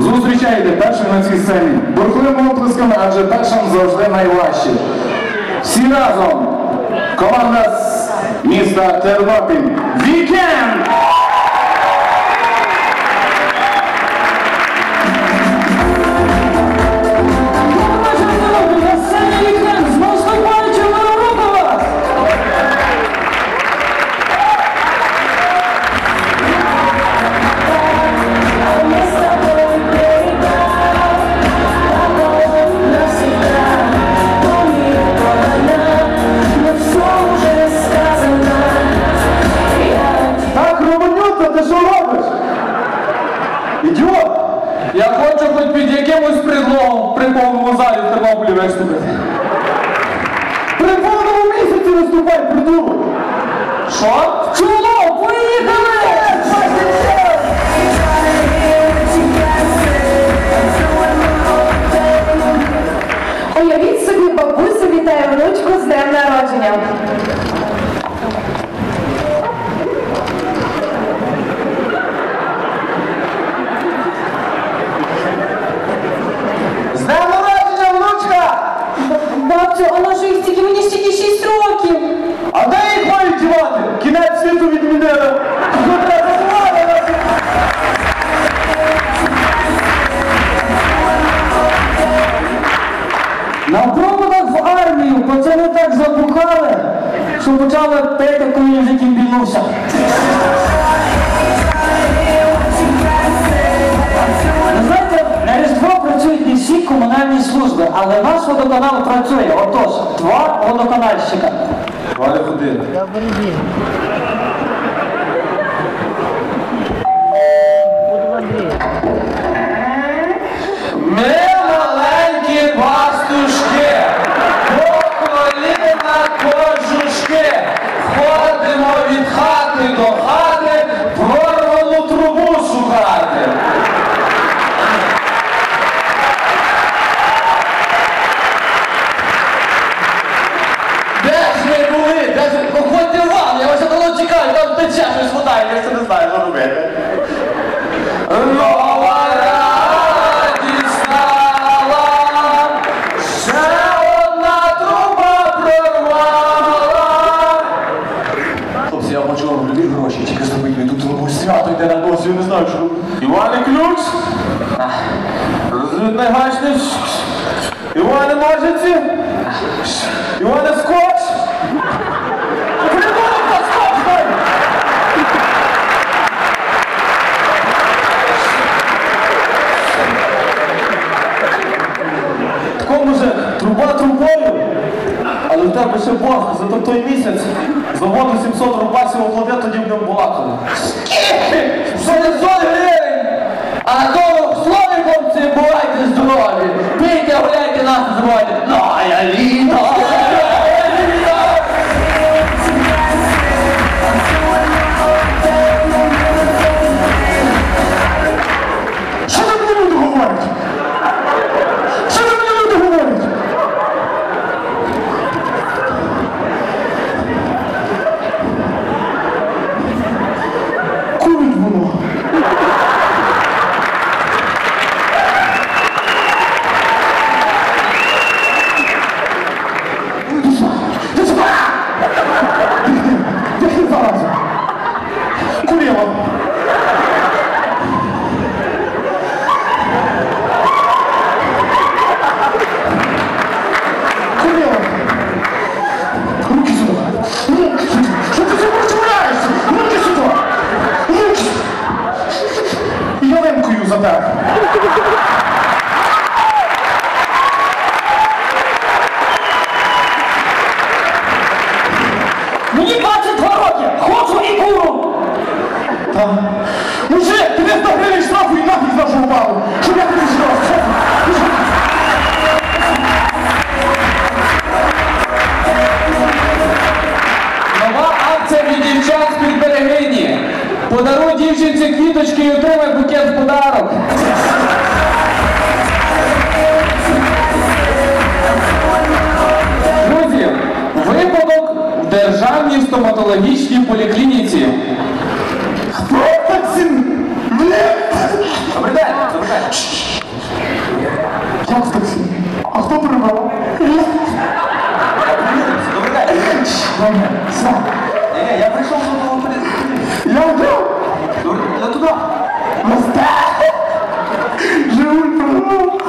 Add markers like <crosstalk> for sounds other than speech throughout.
Зустрічайте першим на цій сцені. Бурхливими оплесками, адже першим завжди найважче. Всі разом. Команда з міста Тернопіль. Вікенд! Робиш? Ідіот! Я хочу хоч під якимось предлогом при повному залі в Тернополі виступити. При повному місяці виступай, придурок! Що? Чуло, поїхали! Уявіть собі, бабуся вітає внучку з днем народження. З днем народження, внучка! А на тільки мені ж комунальні служби, але наш водоканал працює. Отож, два водоканальщика. Валя ходили. Ми маленькі пастушки, по коліна кожушки, ходимо від хати до хати, прорвану трубу шукати. В Бог за той місяць за воду 700 рубасів оплатив, тоді будемо балакали. Скільки? 700 гривень! А тому слові, хлопці, бувайте здорові! Пийте, гуляйте нас здорові! Ну, а я літо! 300 гривень і нафіг з нашого. Щоб я тобі сказав. Нова акція від дівчат з-під берегині. Подаруй дівчинці квіточки і отримай букет в подарок. Друзі, випадок в державній стоматологічній поліклініці. Обрядає, обрядає. Як скажи? А прибрал? прибрав? Не, я прийшов до того Я уйду. Я туди. Живуть прибрав.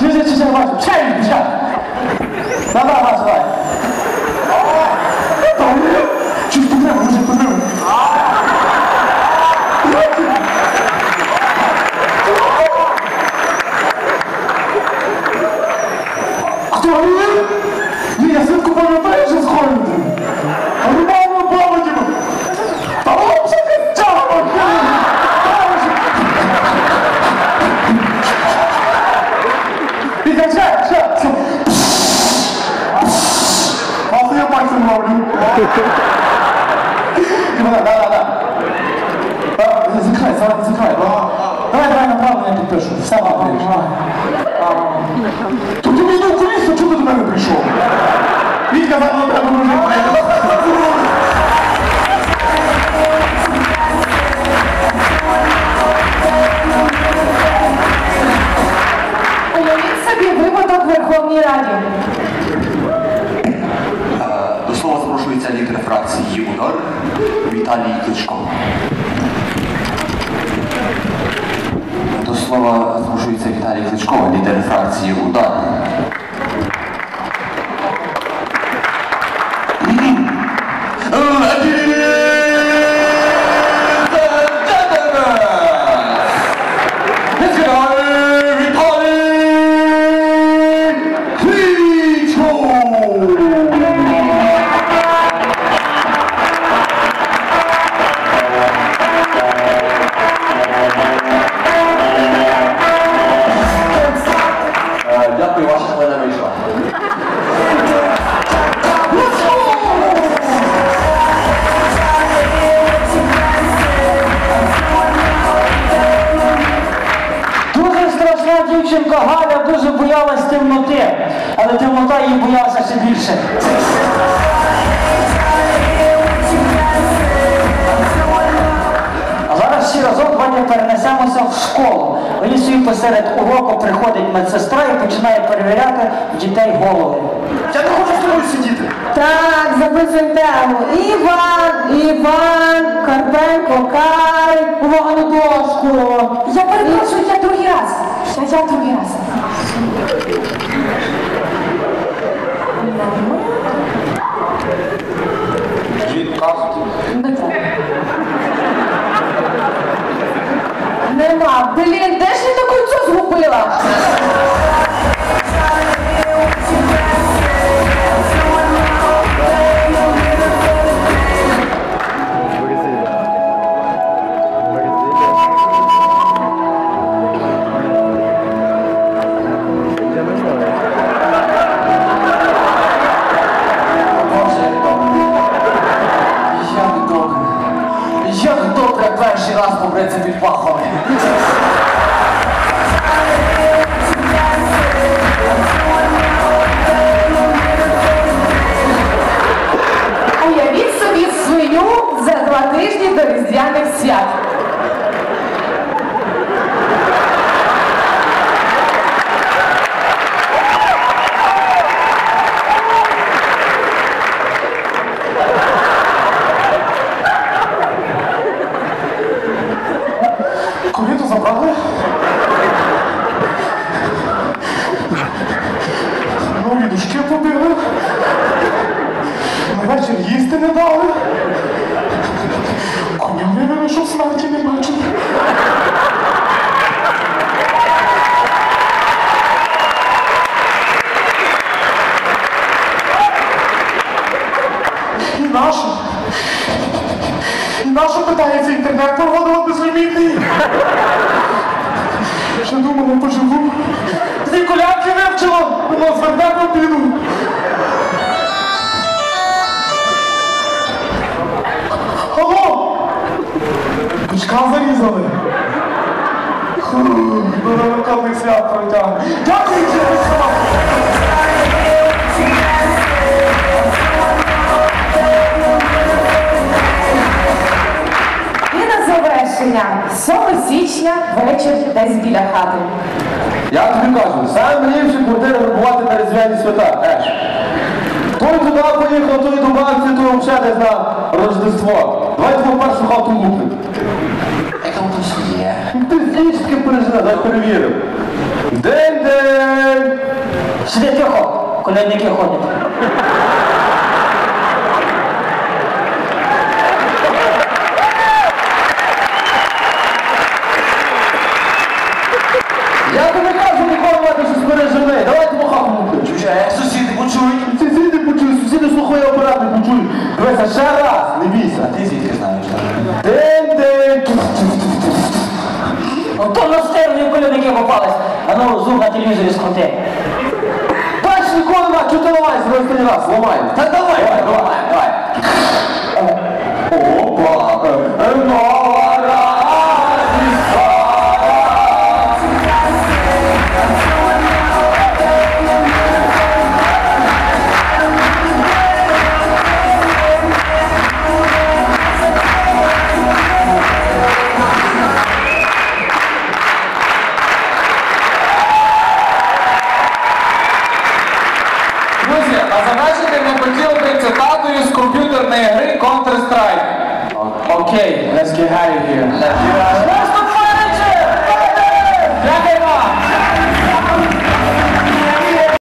Чуть-чуть, чуть-чуть, бачу. Чай, чай. <laughs> <laughs> 你们俩，来来来，啊，我先看，先来，先看。il segretario Klitschko, il leader delle frazioni дівчинка Галя дуже боялась темноти, але темнота її боялася ще більше. А зараз всі разом давайте перенесемося в школу. Мені собі посеред уроку приходить медсестра і починає перевіряти в дітей голови. Я не хочу з тобою сидіти. Так, записуємо тему. Іван, Іван, Карпенко, Кай, увага на дошку. Я перепрошую, я раз. Я, я другий раз. Нема. Блін, де ж я таку цю згубила? enthusiastic І нашу питається інтернет проводила безлімітний. Ще думала, поживу. Дві колянки вивчила, воно зверне піду. Алло! Бичка зарізали. Фу, До великодних свят протягне. Дякую, дівчата! Завершення 7 січня вечір десь біля хати. Я тобі кажу, сам ліпше квартири грабувати на різдвяні свята. Еш. Той туди поїхав, той до бабці, той взагалі десь на Рождество. Давай твою першу хату є? Ти трішки переживе, дай перевіримо. День-день! Сиди тихо, колядники ходять. Я тобі кажу, ніколи мати переживе. Давайте по хату мукнемо. Чуєш, а як сусіди почують? Сусіди почують, сусіди слухає апарат не почують. Дивися, ще раз, не бійся. Ти звідки знаєш? День-день. Ото на стерні колядники попались. А ну, зум на телевізорі скрути. Бач, ніколи ти ламаєш? Ми останній раз ламаємо. Та